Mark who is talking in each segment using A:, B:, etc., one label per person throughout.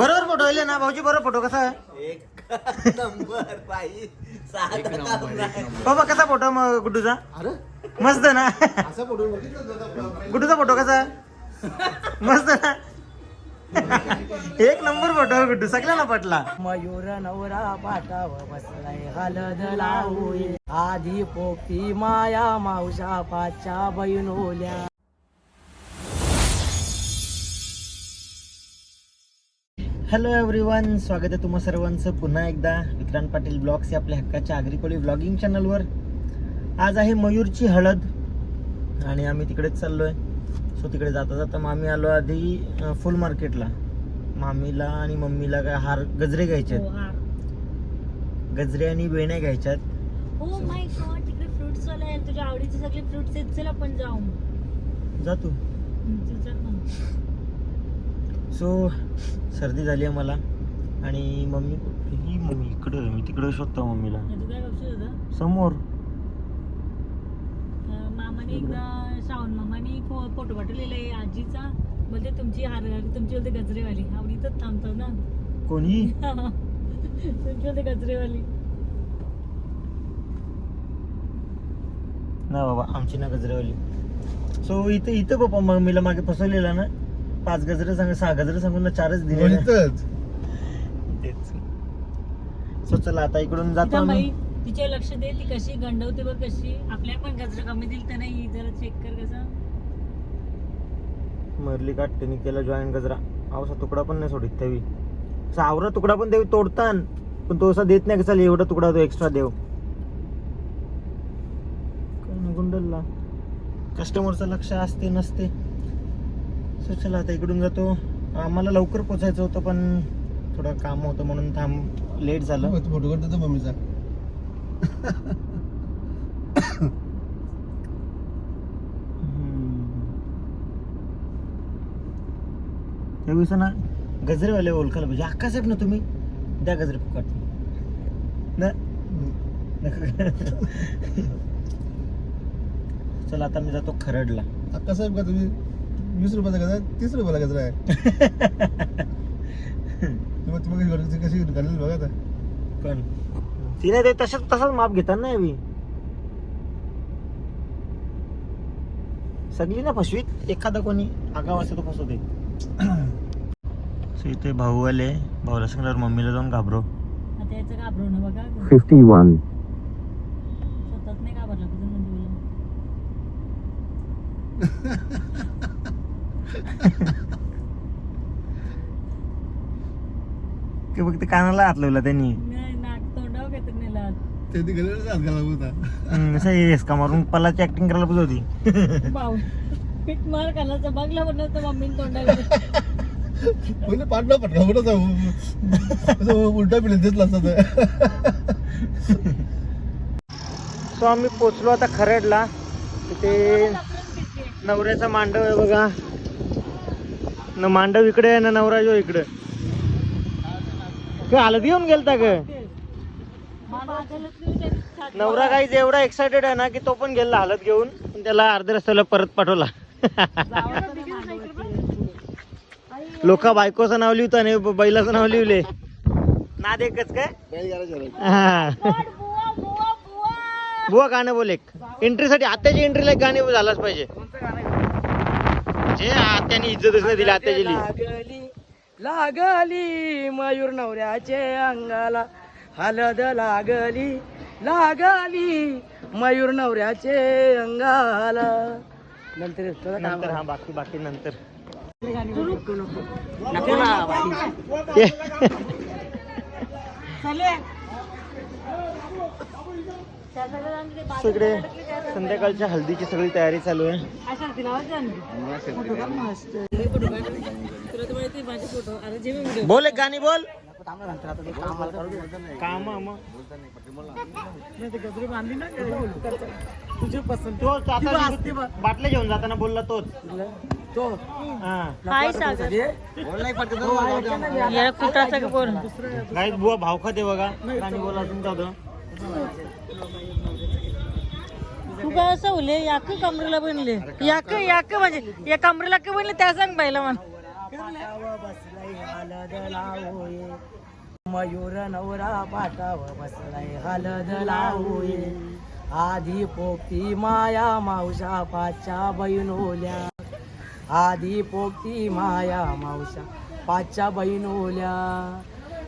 A: बरोबर फोटो आले ना भाऊजी बरोबर फोटो कसा आहे?
B: एक नंबर बाई. साधा काम नाही.
A: बाबा कसा फोटो मग गुड्डूचा?
C: अरे?
A: मस्त ना?
C: असा फोटो
A: गुड्डूचा फोटो कसा मस्त ना? एक नंबर फोटो आहे गुड्डू सगळ्यांना पटला.
D: मयूर नवरा पाटाव बसलाय हलद लावूये आधी पोपटी माया मावशा पाच्या बहिणोल्या.
A: हॅलो एव्हरीवन स्वागत आहे तुम्हा सर्वांचं. पुन्हा एकदा विक्रांत पाटील ब्लॉग्स या आपल्या हक्काच्या आग्रिकोली ब्लॉगिंग चॅनलवर आज आहे मयूरची हळद आणि आम्ही तिकडेच चाललो आहे सो तिकडे जाता जाता मामी आलो आधी फुल मार्केटला. मामीला आणि मम्मीला काय हार गजरे घ्यायचे आहेत. गजरे आणि वेण्या
E: हो फ्रुट्स आहेत.
A: जा तू. सो सर्दी झाली आहे मला. आणि मम्मी ही मम्मी इकडं मी तिकडं शोधतो मम्मीला.
E: तू काय बघशील होतं?
A: समोर.
E: मामाने एकदा श्रावण मामाने फो- फोटो पाठवलेला आहे आजीचा. बोलते तुमची हार तुमची बोलते गजरेवाली. आवडीतच थांबतो ना.
A: कोणी?
E: तुमची बोलते गजरेवाली.
A: ना बाबा आमची ना गजरेवाली. सो इथे इथं पप्पा मम्मीला मागे फसवलेला ना. पाच गजरे सांग सहा गजरे सांगून ना चारच दिले ना. तेच. सो चला आता इकडून जातो
E: तिथं
A: आम्ही.
E: बाई तिच्यावर लक्ष दे ती कशी गंडवते बघ कशी. आपल्या पण गजरे कमी दिल तर नाही जरा चेक कर कसं.
A: मरली काट त्यांनी केला जॉईन गजरा. अवसा तुकडा पण नाही सोडित ठेवी असा आवरा तुकडा पण देवी तोडतान पण तो असा देत नाही का चल एवढा तुकडा तो एक्स्ट्रा देव. काय नाही गुंडलला कस्टमरचं लक्ष असते नसते. सो चला आता इकडून जातो. आम्हाला लवकर पोचायचं होतं पण थोडं काम होतं म्हणून थांब लेट झालं.
C: फोटो काढतो मम्मीचा
A: त्यावेळेस ना गजरेवाले ओळखायला पाहिजे. अक्का साहेब ना तुम्ही? द्या गजरे फुकट. ना चला आता मी जातो खरडला.
C: अक्का साहेब का तुम्ही? वीस रुपयाचा गजरा आहे, तीस रुपयाला गजरा आहे? तुम्ही तुम्ही कशी कशी घालेली बघा आता.
A: पण तिने ते तसंच तसाच माप घेतात ना मी सगळी ना फसवीत? एखादा कोणी आगाव असं तो फसवते इथे भाऊ आले. भाऊला सांगल्यावर मम्मीला जाऊन घाबरो.
E: आता याचं घाबरू ना बघा
A: फिफ्टी वन
E: स्वतःच नाही घाबरला तुझं नंदीला
A: फक्त कानाला हात लावला त्यांनी.
E: नाही नाक तोंडावर काहीतरी नेला
C: ते ती गजऱ्याच हात घाला होता.
A: हम्म, असं येस का मारून पल्लाची ऍक्टिंग करायला पाहिजे होती.
E: पीठ मार बघला मम्मीने तोंडाला.
C: पटका उलटा
A: सो आम्ही पोचलो आता खरडला. तिथे नवऱ्याचा मांडव आहे बघा. न मांडव इकडे आहे ना नवरा जो इकडे. काय हालत गेलता ग. नवरा काही एवढा एक्साइटेड आहे ना की तो पण गेला हालत घेऊन. त्याला अर्ध्या रस्त्याला परत पाठवला. लोक बायकोचं नाव लिहितं आणि बैलाचं नाव लिहिले. ना देखच काय? हा. बुवा गाणं बोल एक. एंट्रीसाठी आत्याची एंट्रीला एक गाणे झालाच पाहिजे. जे आत्याने इज्जतच नाही दिली आत्याची.
D: लागली मयूर नवऱ्याचे अंगाला. हलद लागली लागली मयूर नवऱ्याचे अंगाला. नंतर येतो ना
A: नंतर हा बाकी बाकी नंतर.
D: नको ना
A: इकडे संध्याकाळच्या हल्दीची सगळी तयारी चालू आहे.
E: माझे फोटो. जे मी व्हिडिओ
A: बोल एक गाणी बोल.
D: कामाला
A: काम मग
D: गजरी बांधली ना तुझी पसंत.
A: तोच आता बाटल्या घेऊन जाताना बोलला तोच.
D: तो.
A: हा.
E: हाय सागर. या कुठाचा का बोल
A: काही बुवा भाव खाते बघा. गाणी बोला तुमचा तो
E: तू काय असं बोलले याक कमरेला बनले. याक याक म्हणजे या कमरेला का बनले त्या सांग बाईला म्हण.
D: बसलाय हलद लावोये मयूर नवरा पाटाव बसलाय हलद लावोये आधी पोपती माया मावशा पाचच्या बहिणोल्या. आधी पोपती माया मावशा पाचच्या बहिणोल्या.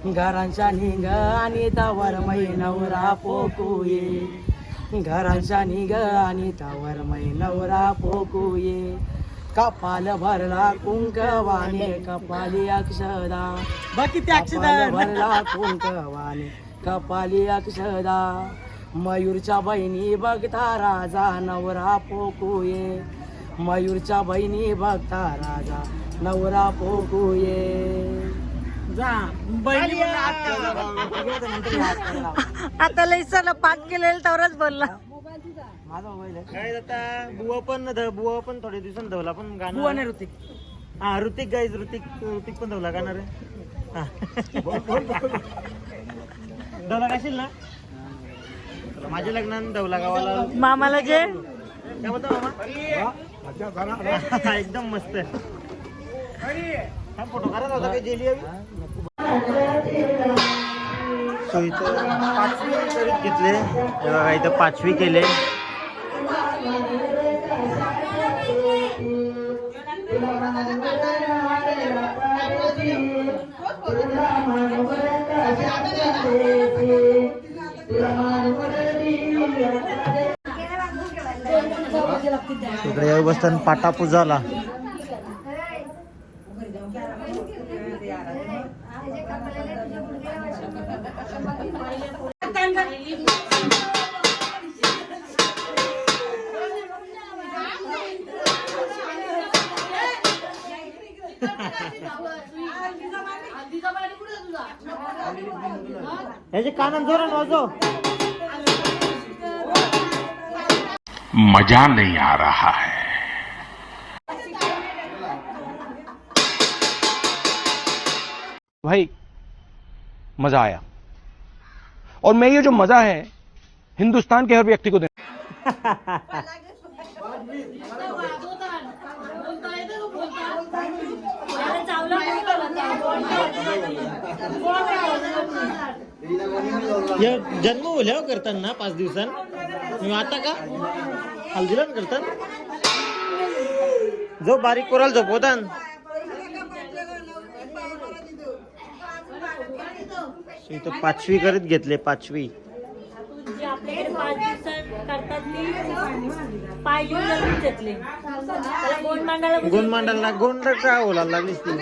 D: घरांच्या निघ आणि तावर नवरा पोकूये. घरांच्या निघ आणि तावर नवरा पोकूये. कपाल भरला कुंकवाने कपाली अक्षदा. बाकी कपाल भरला कुंकवाने कपाली अक्षदा. मयूरच्या बहिणी बघता राजा नवरा पोकुये. मयूरच्या बहिणी बघता राजा नवरा पोकुये. जा बहिणी.
E: आता लई सर पाक केलेलं तरच बोलला.
D: माझा मोबाईल आहे.
A: काय आता बुवा पण ध- बुवा पण थोड्या दिवसांनी धवला पण
D: बुवा
A: गाणं
D: नाही ऋतिक.
A: हा ऋतिक गाईज ऋतिक ऋतिक पण धवला गाणार आहे हा. धवला गाशील ना? माझ्या लग्नात धवला गावाला
E: मामाला जे?
A: काय म्हणतो मामा? एकदम मस्त. हा फोटो काढत होता काही जेली हवी सो इथं पाचवी करीत घेतले. हे बघा इथं पाचवी केले. इकडे येऊ बसताना पाटा पूजाला याचे कानान जोरात वाजव.
F: मज़ा नहीं आ रहा है।
G: भाई मज़ा आया। और मैं ये जो मज़ा है हिंदुस्तान के हर व्यक्ति को देना।
A: हे जन्म होल्यावर करतात ना पाच दिवसां मी आता का? हल्दीला करतात? जो बारीक कोराल झोपवतात So इथं पाचवी करीत घेतले पाचवी.
E: जे गोंड मांडायला
A: गोंड का लागलीस ती?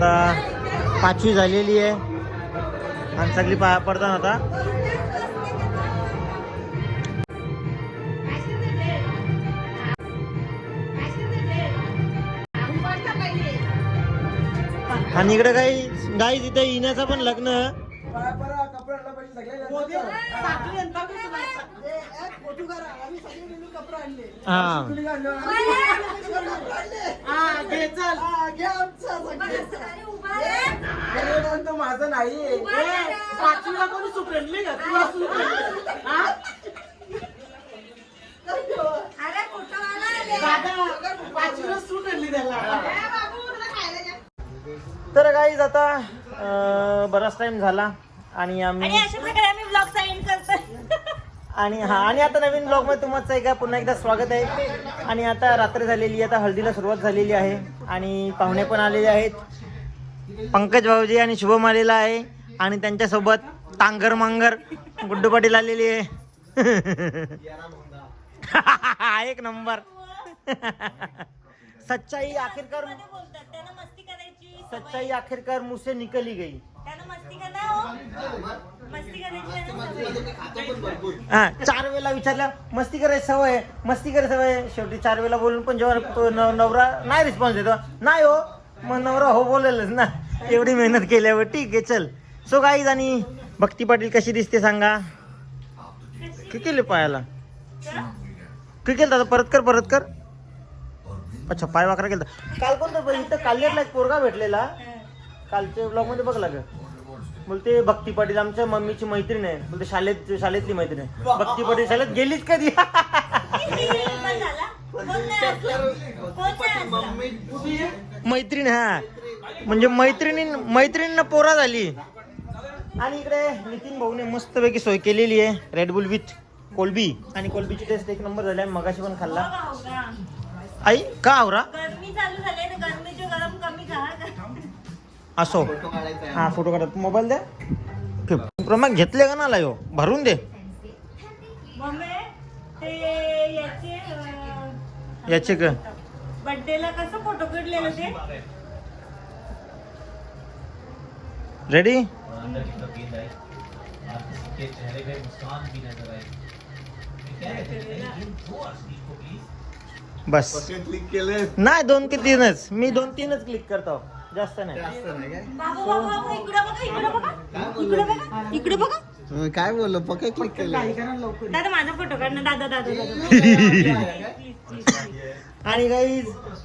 A: आता पाचवी झालेली आहे. आणि सगळी पाया पडताना आता. आणि इकडे काही गाई तिथे येण्याचं पण लग्न. हा.
D: माझं नाही. पाचवीला कोणी सुटले का? तुला पाचवीला सुटली त्याला.
A: तर गाईज आता अं, बराच टाइम झाला आणि
E: आणि
A: आम्ही
E: अशा प्रकारे आम्ही ब्लॉग एंड करतो.
A: आणि हा आणि आता नवीन ब्लॉगमध्ये तुमचं आहे का पुन्हा एकदा स्वागत आहे. आणि आता रात्र झालेली आहे आता हळदीला सुरुवात झालेली आहे. आणि पाहुणे पण आलेले आहेत. पंकज भाऊजी आणि शुभम आलेला आहे. आणि त्यांच्यासोबत तांगर मांगर गुड्डू पाटील आलेली आहे. एक नंबर. सच्चाई आखिरकार सच्चाई आखिरकार मुझसे निकली गई.
E: मस्ती हा
A: चार वेळेला विचारलं मस्ती करायची सवय आहे, मस्ती करायची सवय आहे. शेवटी चार वेळेला बोलून पण जेव्हा तो न- नवरा नाही रिस्पॉन्स देतो. नाही हो मग नवरा हो बोलेलच ना. एवढी मेहनत केल्यावर ठीक आहे चल. सो काही आणि भक्ती पाटील कशी दिसते सांगा? कि केले पायाला? कि केलं दादा परत कर परत कर. अच्छा पाय वाकरा केलं काल कोणतं इथं काल्लेरला एक पोरगा भेटलेला. कालच्या ब्लॉगमध्ये बघला का बोलते भक्ती पाटील आमच्या मम्मीची मैत्रीण आहे. बोलते शाळेत शाळेतली मैत्रीण आहे. भक्ती पाटील शाळेत गेलीच कधी? मैत्रीण हा. म्हणजे मैत्रिणी मैत्रिणींना पोरा झाली. आणि इकडे नितीन भाऊने मस्तपैकी सोय केलेली आहे. रेड बुल विथ कोलबी आणि कोलबीची टेस्ट एक नंबर झाली आणि मगाशी पण खाल्ला. आई का आवरा?
H: गरमी चालू झाली ना गरमीचे गरम कमी करा
A: असो. हा फोटो काढत मोबाईल द्या. फिफ्टीन प्रमाण घेतले का ना लायो भरून दे.
H: याचे
A: का?
H: बर्थडेला कसं फोटो काढलेलं ते?
A: रेडी बस.
I: क्लिक केले
A: नाही दोन की तीनच. मी दोन तीनच क्लिक करतो. जास्त नाही.
H: बाबा बाबा बाबा, इकडं बघा इकडं बघा. इकडं बघा इकडे बघा.
I: काय बोललो? पक्का क्लिक केलं.
H: दादा माझा फोटो काढ ना. दादा दादा दादा
A: आणि काही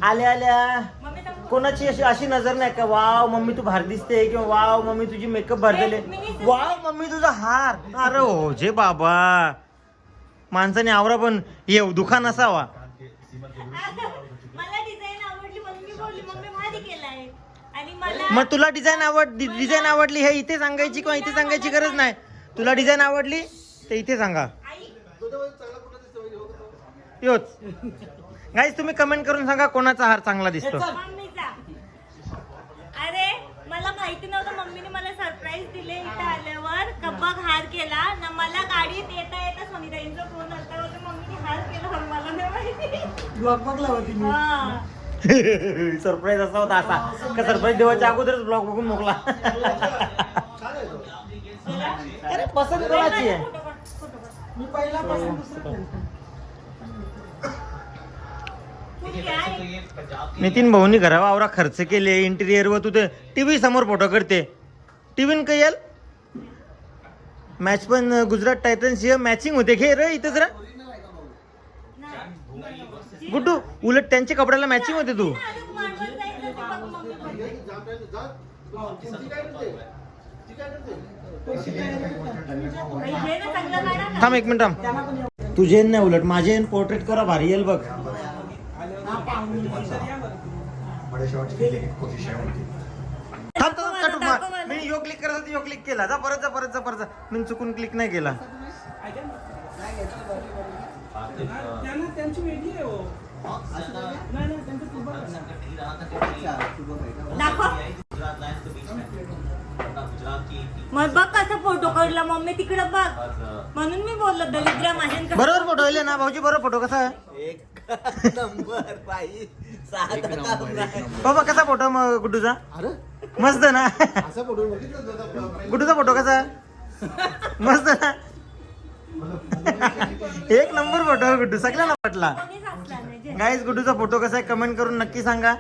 A: आल्या आल्या.
H: मम्मी थांब.
A: कोणाची अशी अशी नजर नाही का? वाव मम्मी तू भार दिसते. किंवा वाव मम्मी तुझी मेकअप भरलेले वाव मम्मी तुझा हार. अरे हो जे बाबा. माणसाने आवरा पण येऊ दुकान असावा
H: मला डिझाईन आवडली म्हणून मी बोलली मम्मी भारी केलाय आणि मला
A: मग तुला डिझाईन आवड डिझाईन आवडली हे इथे सांगायची किंवा इथे सांगायची गरज नाही. तुला डिझाईन आवडली ते इथे सांगा. योच. गाईज तुम्ही कमेंट करून सांगा कोणाचा हार चांगला दिसतो.
H: मम्मीचा. अरे मला माहिती नव्हतं मम्मीने मला सरप्राईज दिले इथं आल्यावर. कब्बक हार केला. ना मला गाडीत येता येता सोनीताईंचा फोन आलता. होता मम्मीने हार केला मला नाही माहिती.
J: ब्लॉग बघला होती मी
H: हा.
A: सरप्राईज असा होता असा. का सरप्राईज देवाच्या अगोदरच ब्लॉग बघून मोकला. अरे पसंत कोणाची आहे.
J: मी
H: आहे?
A: नितीन भाऊनी घरावर आवरा खर्च केले इंटिरियर व तू ते टीव्ही समोर फोटो करते टीव्ही काही येल मॅच पण गुजरात टायटन्स मॅचिंग होते. घे रे इथंच रे गुड्डू उलट त्यांच्या कपड्याला मॅचिंग होते तू. थांब एक मिनिट थांब. तुझे नाही उलट माझे पोर्ट्रेट करा भारी येईल बघ. मी यो क्लिक करत यो क्लिक केला. जा परत जा परत जा परत जा. मी चुकून क्लिक नाही केला.
J: हो.
H: मग बघ कसा फोटो काढला. मम्मी तिकडे बघ. म्हणून मी बोललो दलिद्र माझ्या
A: बरोबर फोटो आहे ना भाऊजी? बरोबर फोटो कसा आहे?
B: एक नंबर बाई.
A: बाबा कसा फोटो मग गुड्डूचा?
I: अरे?
A: मस्त ना. गुड्डूचा फोटो कसा मस्त ना. एक नंबर फोटो आहे गुड्डू. सगळ्यांना पटला गाईज गुड्डूचा फोटो कसा आहे कमेंट करून नक्की सांगा.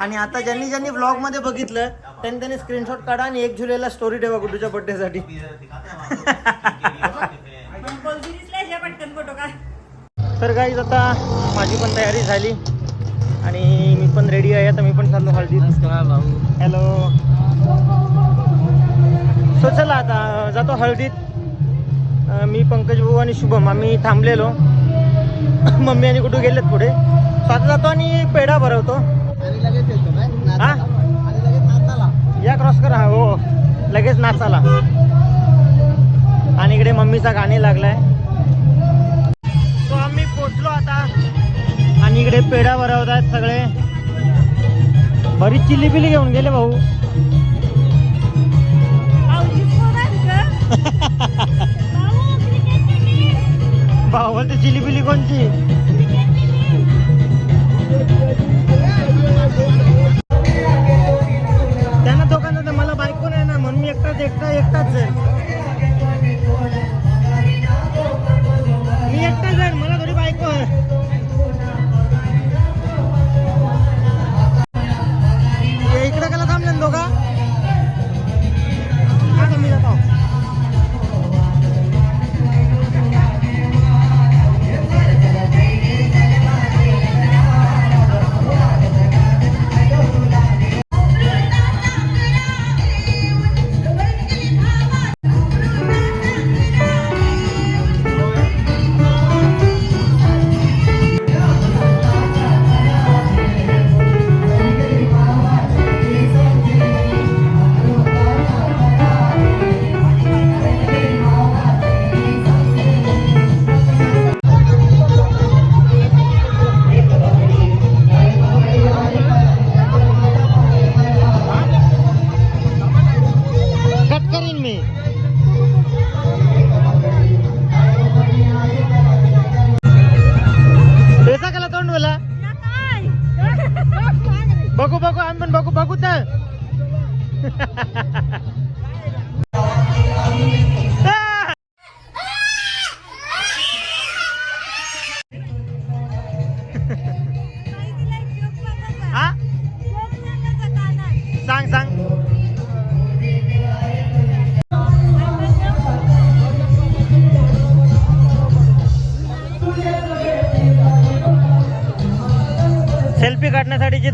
A: आणि आता ज्यांनी ज्यांनी ब्लॉगमध्ये बघितलं त्यांनी त्यांनी स्क्रीनशॉट काढा आणि एक जुलैला स्टोरी ठेवा गुड्डूच्या
H: बर्थडेसाठी
A: तर गाईज आता माझी पण तयारी झाली. आणि मी पण रेडी आहे. आता मी पण चाललो हळदीत. हॅलो सो चला आता जातो हळदीत. मी पंकज भाऊ आणि शुभम आम्ही थांबलेलो. मम्मी आणि कुठं गेलेत पुढे. सो आता जातो आणि पेढा भरवतो. हा? या क्रॉस करा. हो. लगेच नाचाला. आणि इकडे मम्मीचा गाणे लागलाय. तो आम्ही पोचलो आता. आणि इकडे पेढा भरवत आहेत सगळे. बरीच चिल्ली पिली घेऊन गेले भाऊ.
H: खेळली.
A: चिलीबिली कोणती कोणची त्यांना दोघांना तर मला बायको नाही ना म्हणून मी एकटाच एकटा एकटाच जाईल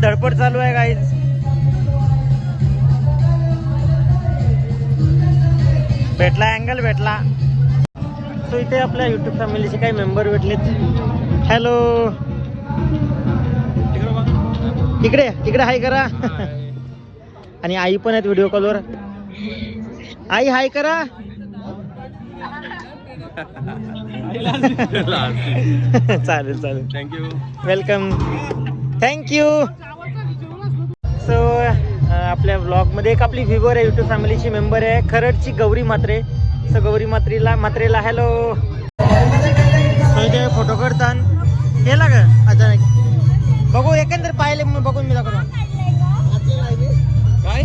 A: धडपड चालू आहे गाईज भेटला अँगल भेटला. सो इथे आपल्या युट्यूब फॅमिलीचे काही मेंबर भेटलेत. हॅलो इकडे इकडे हाय करा. आणि आई पण आहेत व्हिडिओ कॉलवर आई हाय करा. चालेल चालेल.
C: थँक्यू
A: वेलकम थँक्यू असं आपल्या ब्लॉगमध्ये एक आपली व्ह्युअर आहे युट्यूब फॅमिलीची मेंबर आहे. खरडची गौरी मात्रे सो गौरी मात्रेला मात्रेला हॅलो इथे फोटो काढतान. केला का अचानक. बघू एकंदर पाहिले मग बघून मी दाखवतो.
C: काय?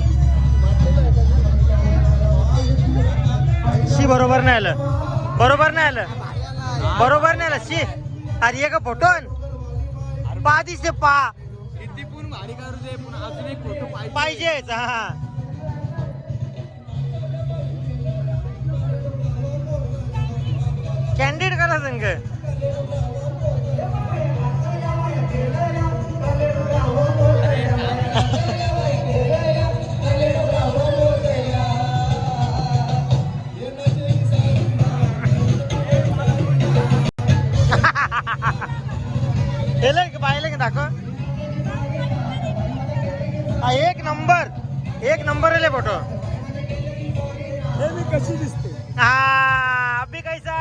A: शी बरोबर नाही आलं. बरोबर नाही आलं. बरोबर नाही आलं. शी अरे का फोटो पा दिसते पा.
C: किती पण भारी दे पण अजून एक फोटो पाहिजे.
A: पाहिजेच हा कॅन्डिड करा संघ पाहिलं का का दाखव. हा एक नंबर. एक नंबर आहे फोटो.
D: कशी दिसते?
A: हा अभी कैसा?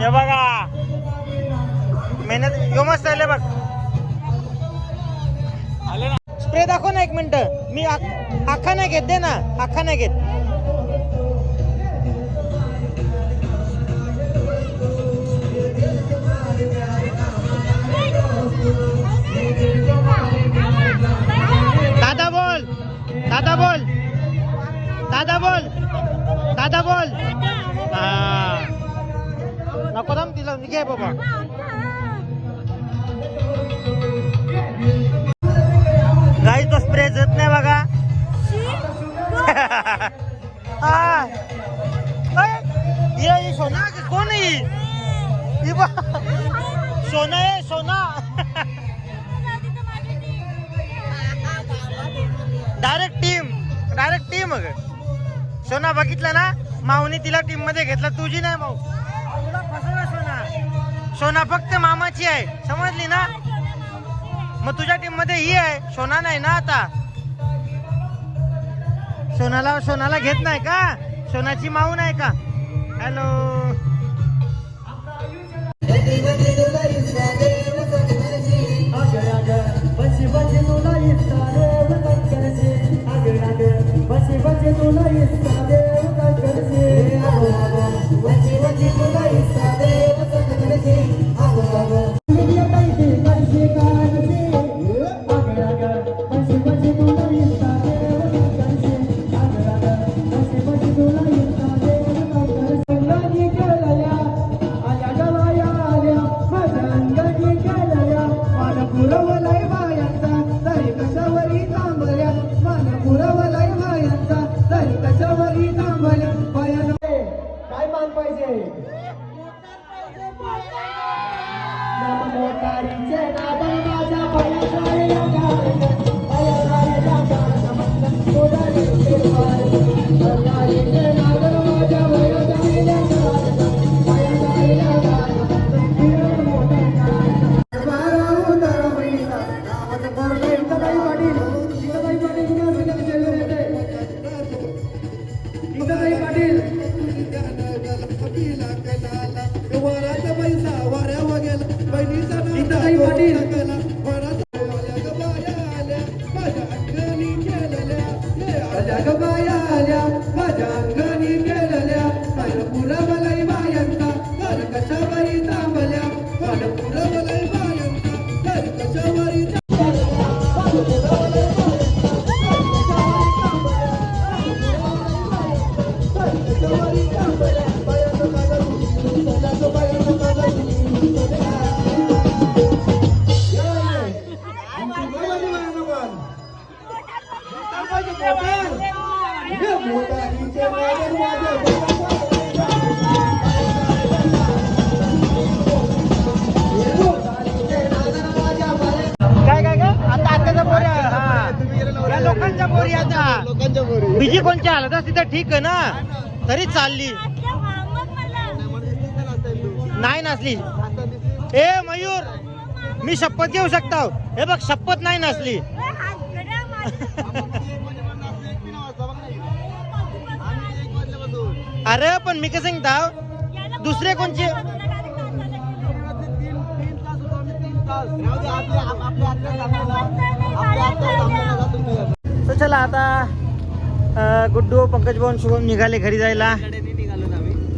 A: हे बघा. मेहनत यो मस्त आले बघ. स्प्रे दाखव ना एक मिनिट. मी आख- आखा नाही घेत दे ना. आखा नाही घेत. दादा बोल। दादा बोल। दादा बोल। नको थांब तिला घे बाबा. गाई तो स्प्रे जात नाही बघा. ये सोना सोना सोना. डायरेक्ट अग सोना बघितलं ना? माऊनी तिला टीममध्ये घेतला. तुझी नाही माऊ. तुला फसवलं सोना. सोना फक्त मामाची आहे. समजली ना? मग तुझ्या टीममध्ये ही आहे. सोना नाही ना आता? सोनाला सोनाला घेत नाही का? सोनाची माऊ नाही का? हॅलो नाही नसली ए मयूर मी शपथ घेऊ शकता. हे बघ शपथ नाही नसली अरे पण मी कसं
E: सांगता?
A: दुसरे कोणचे? तर चला आता गुड्डू पंकज भवन शुभम निघाले घरी जायला.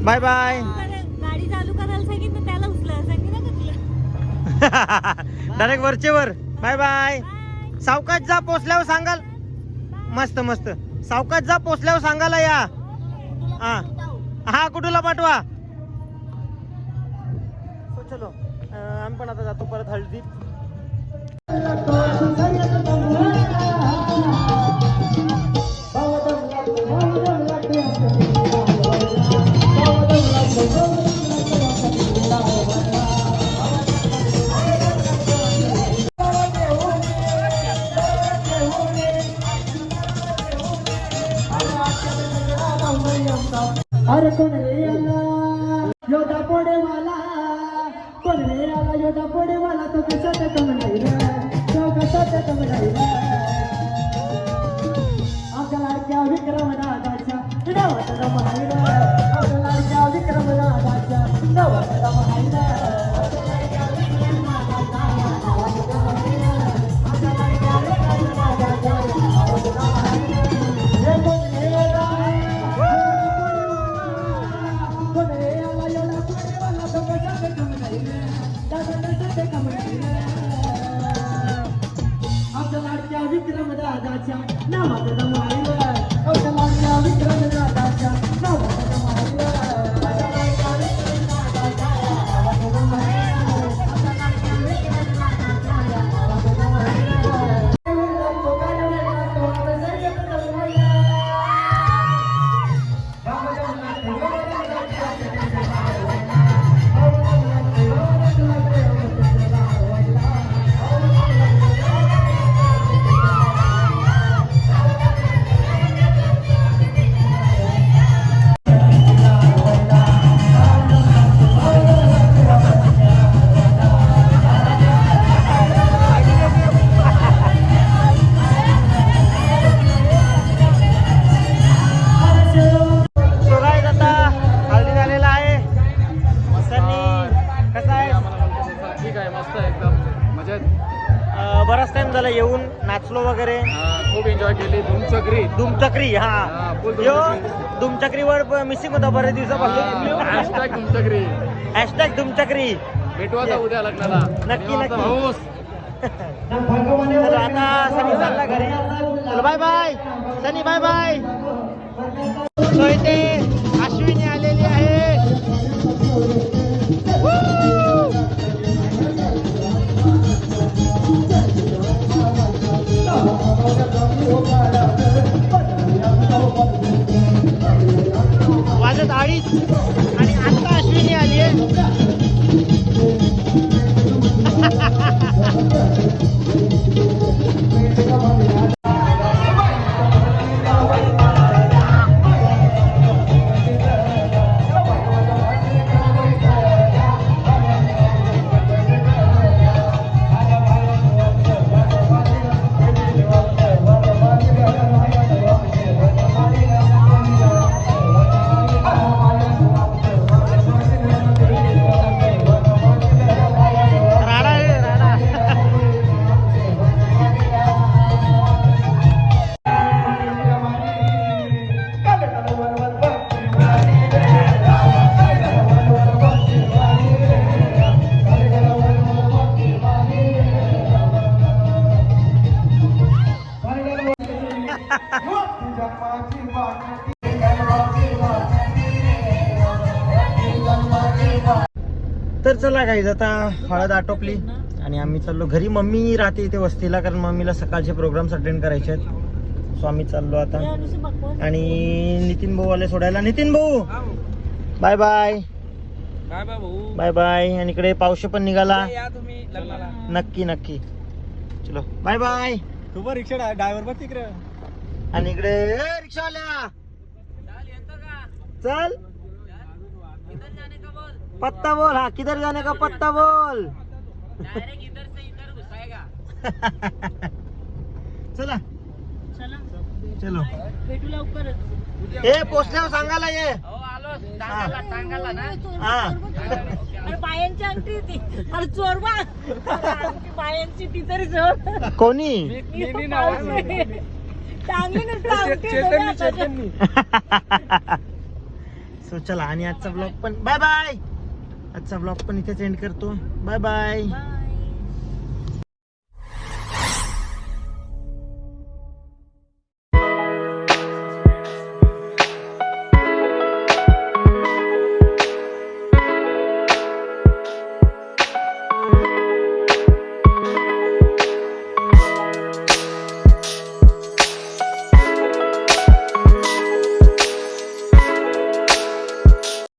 A: बाय. बाय. डायरेक्ट वरचे वर. Bye bye. सावकाश जा पोचल्यावर सांगाल. मस्त मस्त. सावकाश जा पोचल्यावर सांगायला या. हा. हा कुठूला पाठवा? हो, चलो. आम्ही पण आता जातो परत हळदी
D: 将。तुमचक्री हा.
A: यो तुमचक्रीवर मिसिंग होता बरेच दिवसापासून.
F: हॅशटॅग तुमच्याकडे
A: हॅशटॅग तुमचक्री
F: भेटवा आता उद्या लग्नाला.
A: नक्की नक्की. आता सनी चालला घरी. Bye bye Sunny bye bye इथे everybody. चला गाईज आता हळद आटोपली आणि आम्ही चाललो. घरी मम्मी राहते इथे वस्तीला कारण मम्मीला सकाळचे प्रोग्राम्स अटेंड करायचे आहेत. सो आम्ही चाललो आता. आणि नितीन भाऊ आले सोडायला. नितीन भाऊ! बाय बाय
F: काय बाबू
A: बाय बाय आणि इकडे पावशे पण निघाला.
F: या तुम्ही लग्नाला.
A: नक्की नक्की. चलो. बाय बाय
F: तू पण रिक्षा ड्रायव्हर बघ तिकडे
A: आणि इकडे ए, रिक्षावाल्या! चल. पत्ता बोल हा किधर जाने का पत्ता बोल? चला।
E: चला।
A: चलो।
E: भेटू लवकरच.
A: ए पोचल्यावर सांगायला ये. हा. हा.
E: अरे बायांची अंगठी ती अरे चोरवा आमची बायांची ती तरी चोर
A: कोणी?
E: अंगठी.
A: सो चला आणि आजचा ब्लॉग पण बाय बाय आजचा ब्लॉग पण इथेच एंड करतो. Bye bye